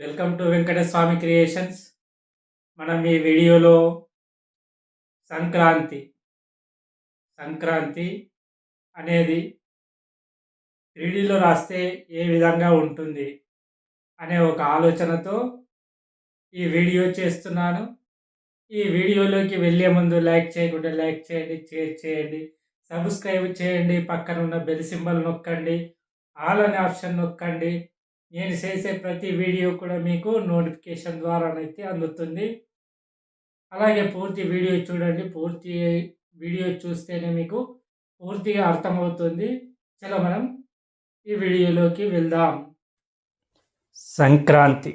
Welcome to Venkataswamy creations మనం ఈ వీడియోలో సంక్రాంతి సంక్రాంతి అనేది త్రీడీలో రాస్తే ఏ విధంగా ఉంటుంది అనే ఒక ఆలోచనతో ఈ వీడియో చేస్తున్నాను. ఈ వీడియోలోకి వెళ్ళే ముందు లైక్ చేయకుండా లైక్ చేయండి షేర్ చేయండి సబ్స్క్రైబ్ చేయండి పక్కన ఉన్న బెల్ సింబల్ నొక్కండి ఆల్ అనే ఆప్షన్ నొక్కండి. నేను చేసే ప్రతి వీడియో కూడా మీకు నోటిఫికేషన్ ద్వారానైతే అందుతుంది. అలాగే పూర్తి వీడియో చూడండి. పూర్తి వీడియో చూస్తేనే మీకు పూర్తిగా అర్థమవుతుంది. చలో మనం ఈ వీడియోలోకి వెళ్దాం. సంక్రాంతి.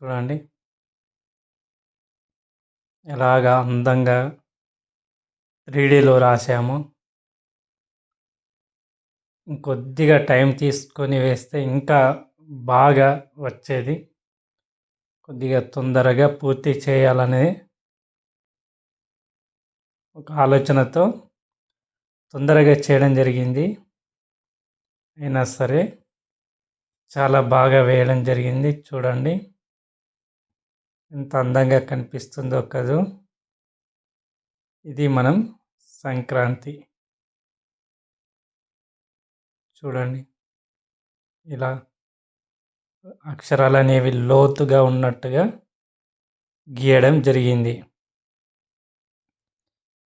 చూడండి. ఎలాగా అందంగా త్రీడీలో రాసాము ఇంకొద్దిగా టైం తీసుకొని వేస్తే ఇంకా బాగా వచ్చేది. కొద్దిగా తొందరగా పూర్తి చేయాలనే ఒక ఆలోచనతో తొందరగా చేయడం జరిగింది. అయినా సరే చాలా బాగా వేయడం జరిగింది. చూడండి. ఎంత అందంగా కనిపిస్తుందో కదూ. ఇది మనం సంక్రాంతి. చూడండి. ఇలా అక్షరాలు అనేవి లోతుగా ఉన్నట్టుగా గీయడం జరిగింది.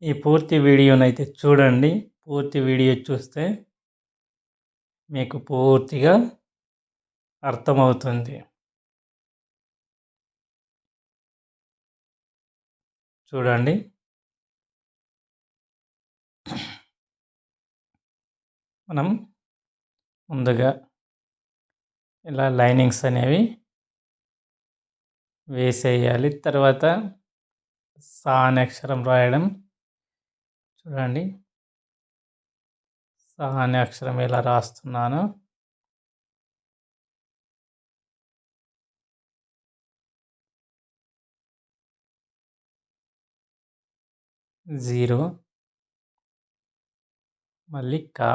ఈ పూర్తి వీడియోనైతే చూడండి. పూర్తి వీడియో చూస్తే మీకు పూర్తిగా అర్థమవుతుంది. చూడండి. మనం ముందుగా ఇలా లైనింగ్స్ అనేవి వేసేయాలి. తర్వాత సా అనే అక్షరం రాయడం. చూడండి. సా అనే అక్షరం ఇలా రాస్తున్నాను. జీరో. మళ్ళీ కా.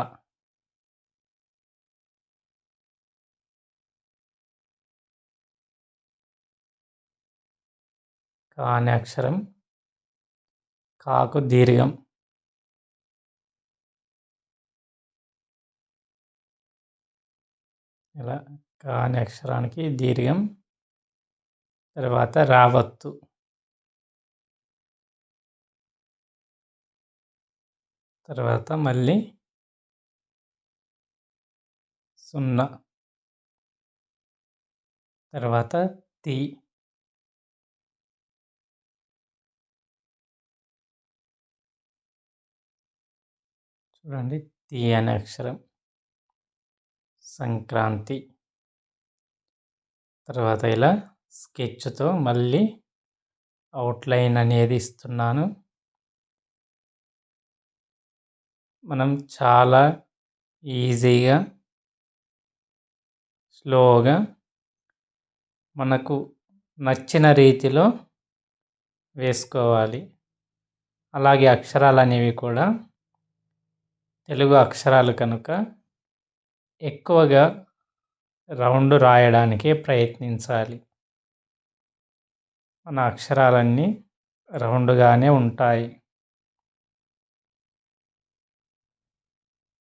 కా అనే అక్షరం కాకు దీర్ఘం. ఇలా కా అనే అక్షరానికి దీర్ఘం తర్వాత రావత్తు. తర్వాత మళ్ళీ సున్నా. తర్వాత తి. చూడండి. తీ అనే అక్షరం. సంక్రాంతి. తర్వాత ఇలా స్కెచ్తో మళ్ళీ అవుట్లైన్ అనేది ఇస్తున్నాను. మనం చాలా ఈజీగా స్లోగా మనకు నచ్చిన రీతిలో వేసుకోవాలి. అలాగే అక్షరాలు అనేవి కూడా తెలుగు అక్షరాలు కనుక ఎక్కువగా రౌండ్ రాయడానికే ప్రయత్నించాలి. మన అక్షరాలన్నీ రౌండ్గానే ఉంటాయి.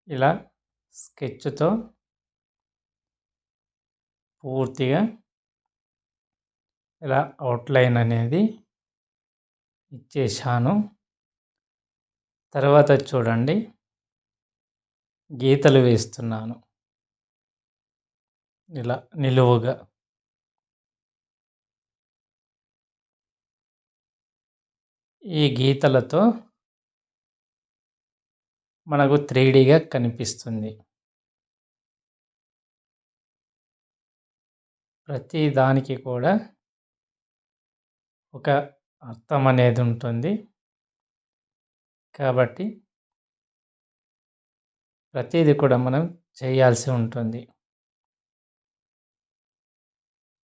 ఇలా స్కెచ్తో పూర్తిగా ఇలా అవుట్లైన్ అనేది ఇచ్చేసాను తర్వాత చూడండి. గీతలు వేస్తున్నాను. ఇలా నిలువుగా. ఈ గీతలతో మనకు త్రీడీగా కనిపిస్తుంది. ప్రతి దానికి కూడా ఒక అర్థం అనేది ఉంటుంది. కాబట్టి ప్రతిదీ కూడా మనం చేయాల్సి ఉంటుంది.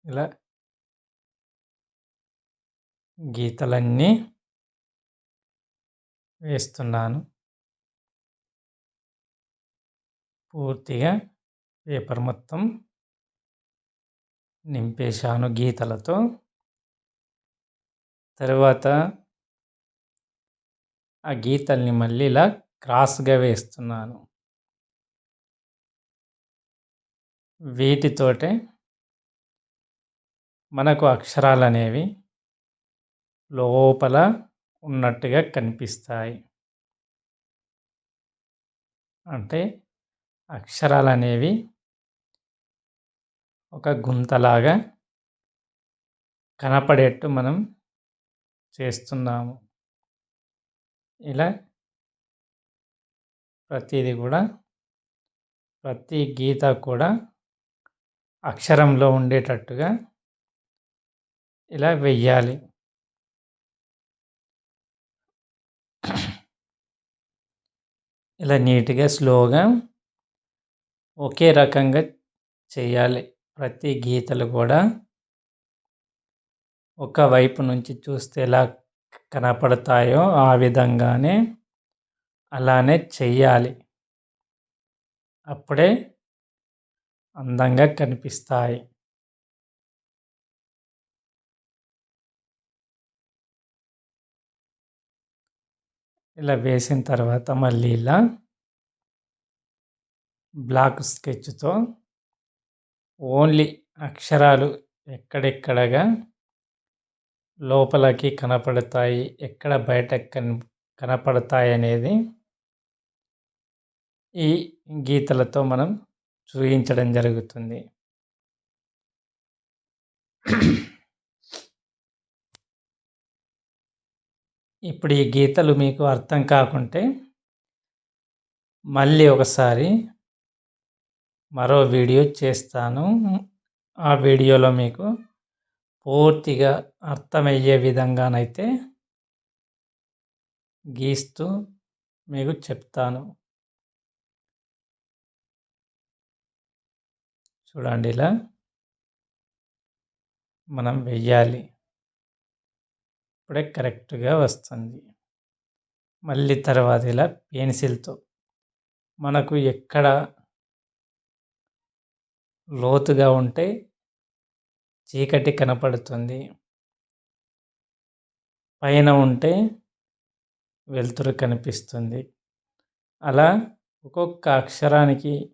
ఇలా గీతలన్నీ వేస్తున్నాను. పూర్తిగా పేపర్ మొత్తం నింపేశాను గీతలతో. తర్వాత ఆ గీతల్ని మళ్ళీ ఇలా క్రాస్గా వేస్తున్నాను. వీటితోటే మనకు అక్షరాలు అనేవి లోపల ఉన్నట్టుగా కనిపిస్తాయి. అంటే అక్షరాలు అనేవి ఒక గుంతలాగా కనపడేట్టు మనం చేస్తున్నాము. ఇలా ప్రతిదీ కూడా ప్రతి గీత కూడా అక్షరంలో ఉండేటట్టుగా ఇలా వెయ్యాలి. ఇలా నీట్గా స్లోగా ఒకే రకంగా చేయాలి. ప్రతి గీతలు కూడా ఒక వైపు నుంచి చూస్తే ఎలా కనపడతాయో ఆ విధంగానే అలానే చెయ్యాలి. అప్పుడే అందంగా కనిపిస్తాయి. ఇలా వేసిన తర్వాత మళ్ళీ ఇలా బ్లాక్ స్కెచ్తో ఓన్లీ అక్షరాలు ఎక్కడెక్కడగా లోపలకి కనపడతాయి ఎక్కడ బయట కన్ కనపడతాయి అనేది ఈ గీతలతో మనం చూపించడం జరుగుతుంది. ఇప్పుడు ఈ గీతలు మీకు అర్థం కాకుంటే మళ్ళీ ఒకసారి మరో వీడియో చేస్తాను. ఆ వీడియోలో మీకు పూర్తిగా అర్థమయ్యే విధంగానైతే గీస్తూ మీకు చెప్తాను. చూడండి ఇలా. మనం వెయ్యాలి. ఇప్పుడే కరెక్ట్గా వస్తుంది. మళ్ళీ తర్వాత ఇలా పెన్సిల్తో మనకు ఎక్కడ లోతుగా ఉంటే చీకటి కనపడుతుంది. పైన ఉంటే వెలుతురు కనిపిస్తుంది. అలా ఒక్కొక్క అక్షరానికి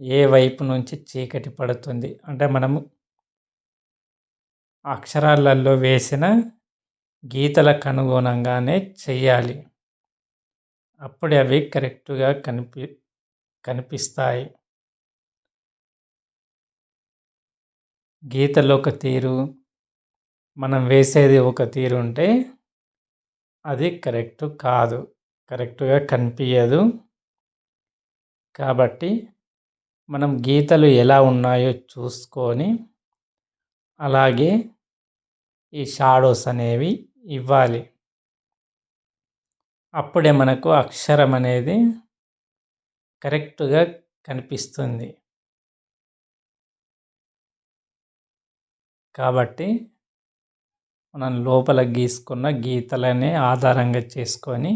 ఏ వైపు నుంచి చీకటి పడుతుంది? అంటే మనము అక్షరాలలో వేసిన గీతలకు అనుగుణంగానే చెయ్యాలి. అప్పుడే అవి కరెక్ట్గా కనిపి కనిపిస్తాయి. గీతలో ఒక తీరు మనం వేసేది ఒక తీరు ఉంటే అది కరెక్ట్ కాదు. కరెక్ట్గా కనిపించదు కాబట్టి మనం గీతలు ఎలా ఉన్నాయో చూసుకొని అలాగే ఈ షాడోస్ అనేవి ఇవ్వాలి. అప్పుడే మనకు అక్షరం అనేది కరెక్ట్గా కనిపిస్తుంది. కాబట్టి మనం లోపల గీసుకున్న గీతలనే ఆధారంగా చేసుకొని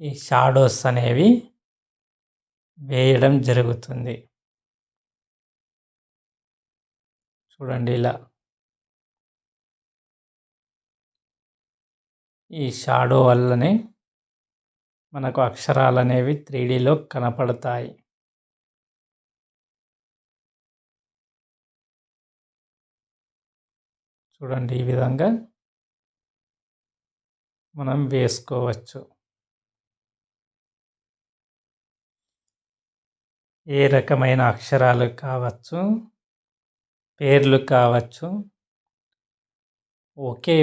ఈ షాడోస్ అనేవి వేయడం జరుగుతుంది. చూడండి ఇలా. ఈ షాడో వల్లనే మనకు అక్షరాలు అనేవి త్రీ డీలో కనపడతాయి. చూడండి ఈ విధంగా మనం వేసుకోవచ్చు. ఏ రకమైన అక్షరాలు కావచ్చు? పేర్లు కావచ్చు. ఒకే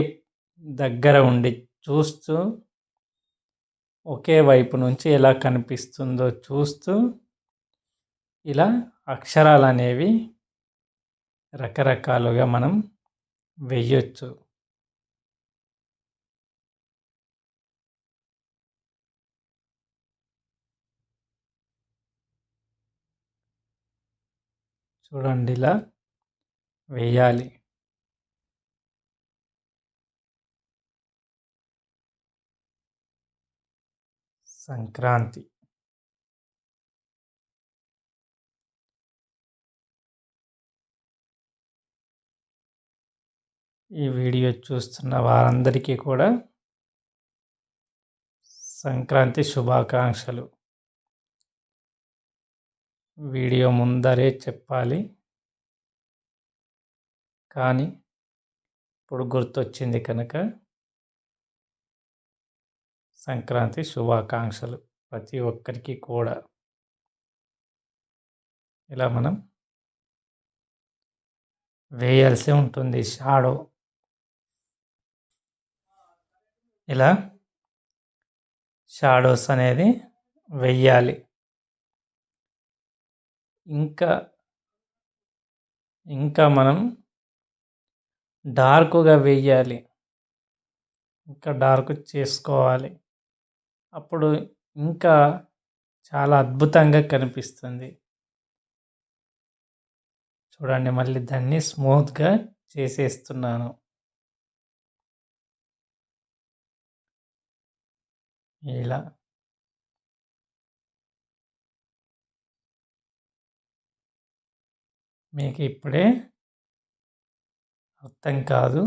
దగ్గర ఉండి చూస్తూ ఒకే వైపు నుంచి ఎలా కనిపిస్తుందో చూస్తూ ఇలా అక్షరాలు అనేవి రకరకాలుగా మనం వెయ్యొచ్చు చూడండి ఇలా వేయాలి సంక్రాంతి. ఈ వీడియో చూస్తున్న వారందరికీ కూడా సంక్రాంతి శుభాకాంక్షలు. వీడియో ముందరే చెప్పాలి. కానీ ఇప్పుడు గుర్తొచ్చింది కనుక సంక్రాంతి శుభాకాంక్షలు ప్రతి ఒక్కరికి కూడా. ఇలా మనం వేయాల్సి ఉంటుంది షాడో. ఇలా షాడోస్ అనేది వెయ్యాలి. ఇంకా ఇంకా మనం డార్క్గా వెయ్యాలి ఇంకా డార్క్ చేసుకోవాలి. అప్పుడు ఇంకా చాలా అద్భుతంగా కనిపిస్తుంది. చూడండి మళ్ళీ దాన్ని స్మూత్గా చేసేస్తున్నాను. ఇలా. మీకు ఇప్పుడే అర్థం కాదు.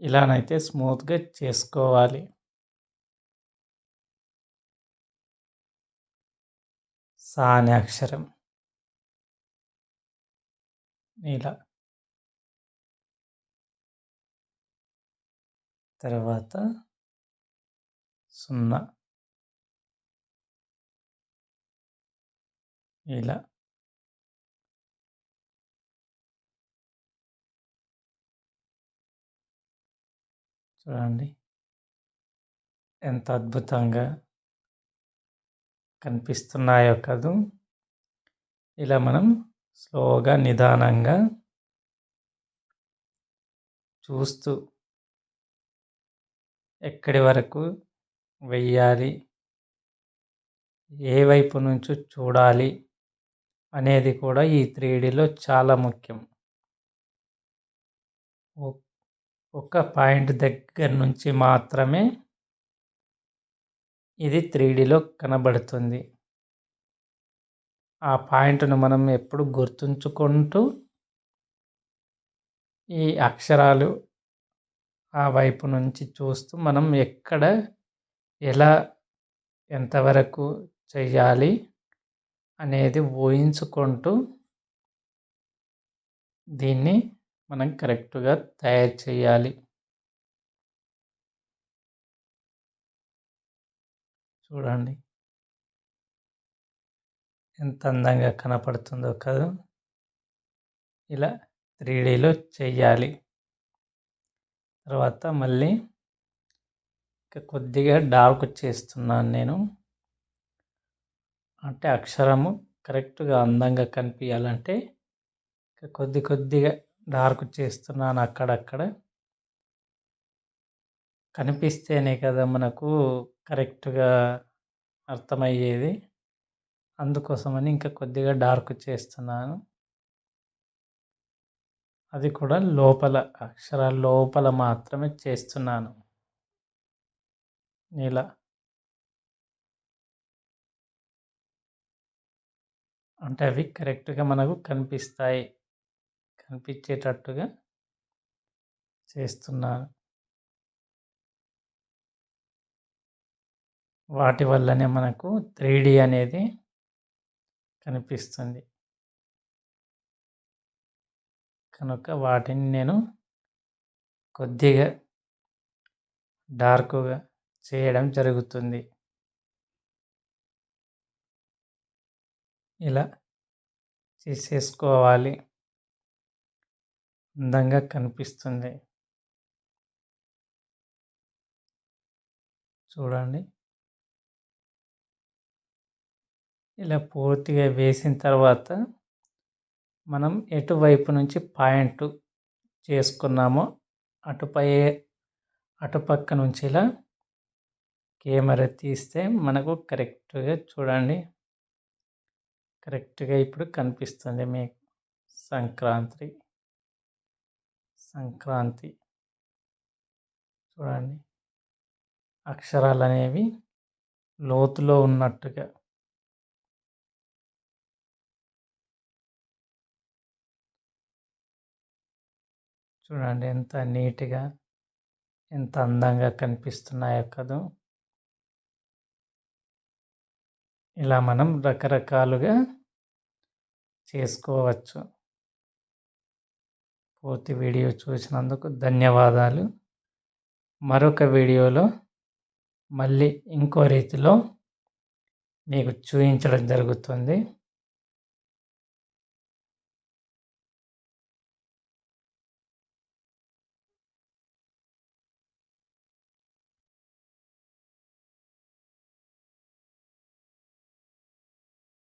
ఇలానైతే స్మూత్గా చేసుకోవాలి. సాని అక్షరం ఇలా తర్వాత సున్నా. ఇలా చూడండి. ఎంత అద్భుతంగా కనిపిస్తున్నాయో కదూ. ఇలా మనం స్లోగా నిదానంగా చూస్తూ ఎక్కడి వరకు వెయ్యాలి ఏ వైపు నుంచి చూడాలి అనేది కూడా ఈ త్రీ డీలో చాలా ముఖ్యం. ఒక పాయింట్ దగ్గర నుంచి మాత్రమే ఇది త్రీ డీలో కనబడుతుంది. ఆ పాయింట్ను మనం ఎప్పుడు గుర్తుంచుకుంటూ ఈ అక్షరాలు ఆ వైపు నుంచి చూస్తూ మనం ఎక్కడ ఎలా ఎంతవరకు చేయాలి అనేది ఊహించుకుంటూ దీన్ని మనం కరెక్ట్గా తయారు చేయాలి. చూడండి. ఎంత అందంగా కనపడుతుందో కదా! ఇలా త్రీ డీలో తర్వాత మళ్ళీ ఇంకా కొద్దిగా డార్క్ చేస్తున్నాను నేను. అంటే అక్షరము కరెక్ట్గా అందంగా కనిపించాలంటే కొద్ది కొద్దిగా డార్క్ చేస్తున్నాను అక్కడక్కడ. కనిపిస్తేనే కదా మనకు కరెక్ట్గా అర్థమయ్యేది. అందుకోసమని ఇంకా కొద్దిగా డార్క్ చేస్తున్నాను. అది కూడా లోపల అక్షరాల లోపల మాత్రమే చేస్తున్నాను. ఇలా. అంటే అవి కరెక్ట్గా మనకు కనిపిస్తాయి. కనిపించేటట్టుగా చేస్తున్నాను వాటి వల్లనే మనకు త్రీ డీ అనేది కనిపిస్తుంది. కనుక వాటిని నేను కొద్దిగా డార్క్గా చేయడం జరుగుతుంది. ఇలా చేసేసుకోవాలి. అందంగా కనిపిస్తుంది. చూడండి. ఇలా పూర్తిగా వేసిన తర్వాత మనం ఎటువైపు నుంచి పాయింట్ చేసుకున్నామో అటుపై అటుపక్క నుంచి ఇలా కెమెరా తీస్తే మనకు కరెక్ట్గా చూడండి. కరెక్ట్గా ఇప్పుడు కనిపిస్తుంది మీకు సంక్రాంతి. సంక్రాంతి. చూడండి. అక్షరాలు అనేవి లోతులో ఉన్నట్టుగా. చూడండి ఎంత నీట్గా ఎంత అందంగా కనిపిస్తున్నాయో కదా. ఇలా మనం రకరకాలుగా చేసుకోవచ్చు. పూర్తి వీడియో చూసినందుకు ధన్యవాదాలు. మరొక వీడియోలో మళ్ళీ ఇంకో రీతిలో మీకు చూపించడం జరుగుతుంది.